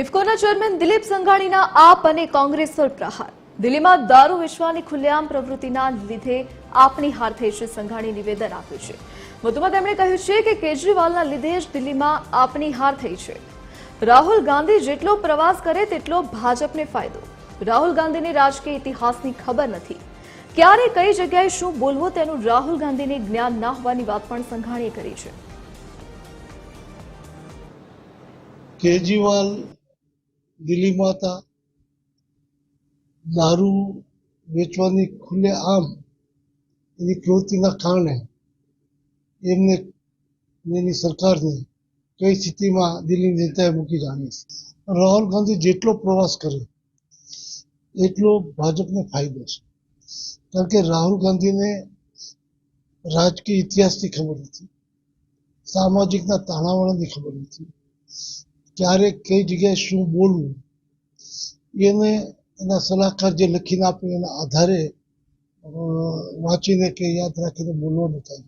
ઇફકોના chairman Dilip સંઘાણીના આપ અને કોંગ્રેસ પર પ્રહાર. દિલ્હીમાં દારૂ વેચવાની ખુલ્લેઆમ પ્રવૃત્તિના લીધે આપની હાર થઈ છે સંઘાણી નિવેદન આપ્યું છે. વધુમાં તેમણે કહ્યું છે કે કેજરીવાલના લીધે જ દિલ્હીમાં આપની હાર થઈ છે. રાહુલ ગાંધી જેટલો પ્રવાસ કરે તેટલો ભાજપને ફાયદો. રાહુલ ગાંધીને રાજકીય ઇતિહાસની ખબર નથી. ક્યારે કઈ જગ્યાએ શું બોલવું તેનું રાહુલ ગાંધીને જ્ઞાન ના હોવાની વાત પણ સંઘાણીએ કરી છે. કેજરીવાલ દિલ્હીમાં હતા. દારૂ વેચવાની ખુલ્લે આમ એની પ્રવૃત્તિના કારણે એમને એની સરકારને કઈ સ્થિતિમાં દિલ્હીની જનતાએ મૂકી જાણી રાહુલ ગાંધી જેટલો પ્રવાસ કરે, એટલો ભાજપને ફાયદો છે. કારણ કે રાહુલ ગાંધીને રાજકીય ઇતિહાસની ખબર નથી, સામાજિકના તાણાવાણાની ખબર નથી ક્યારે કઈ જગ્યાએ શું બોલવું? એને એના સલાહકાર જે લખીને આપે એના આધારે વાંચીને કે યાદ રાખીને બોલવાનું થાય.